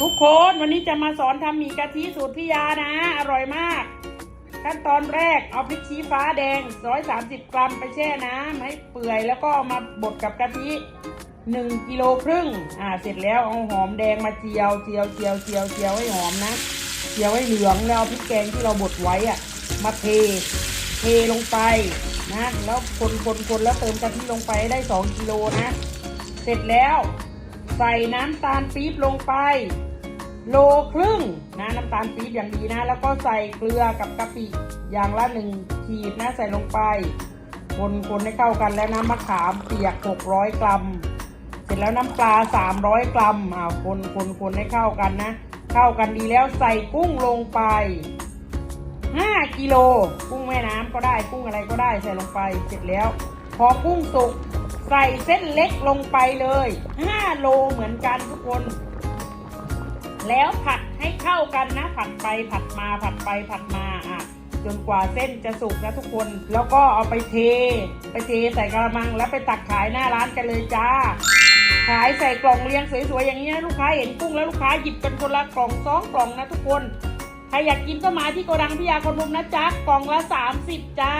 ทุกคนวันนี้จะมาสอนทำหมี่กะทิสูตรพี่ยานะ อร่อยมาก ขั้นตอนแรกเอาพริกชี้ฟ้าแดง 130 กรัมไปแช่น้ำให้เปื่อยแล้วก็เอามาบดกับกะทิ1กิโลครึ่งอ่าเสร็จแล้วเอาหอมแดงมาเจียวเจียวเจียวเจียวเจียวให้หอมนะเจียวให้เหลืองแล้วเอาพริกแกงที่เราบดไว้อะมาเทเทลงไปนะแล้วคนคนคนแล้วเติมกะทิลงไปให้ได้ 2กิโลนะ เสร็จแล้วใส่น้ำตาลปี๊บลงไป โลครึ่งนะน้ำตาลปี๊บอย่างดีนะ แล้วก็ใส่เกลือกับกะปิอย่างละหนึ่งขีดนะใส่ลงไป คนคนให้เข้ากันแล้วน้ำมะขามเปียก 600 กรัม เสร็จแล้วน้ำปลา 300 กรัมอ่าคนคนคนให้เข้ากันนะ เข้ากันดีแล้วใส่กุ้งลงไป 5 กิโล กุ้งแม่น้ำก็ได้กุ้งอะไรก็ได้ใส่ลงไปเสร็จแล้ว พอกุ้งสุกใส่เส้นเล็กลงไปเลย 5 โลเหมือนกันทุกคน แล้วผัดให้เข้ากันนะ ผัดไปผัดมาผัดไปผัดมาอะจนกว่าเส้นจะสุกนะทุกคน แล้วก็เอาไปเท ไปเทใส่กระมังแล้วไปตักขายหน้าร้านกันเลยจ้า ขายใส่กล่องเรียงสวยๆอย่างนี้นะลูกค้าเห็นกุ้งแล้วลูกค้าหยิบกันคนละกล่องสองกล่องนะทุกคน ใครอยากกินก็มาที่โกดังพิยาคนมุมนะจ๊ะกล่องละ 30 จ้า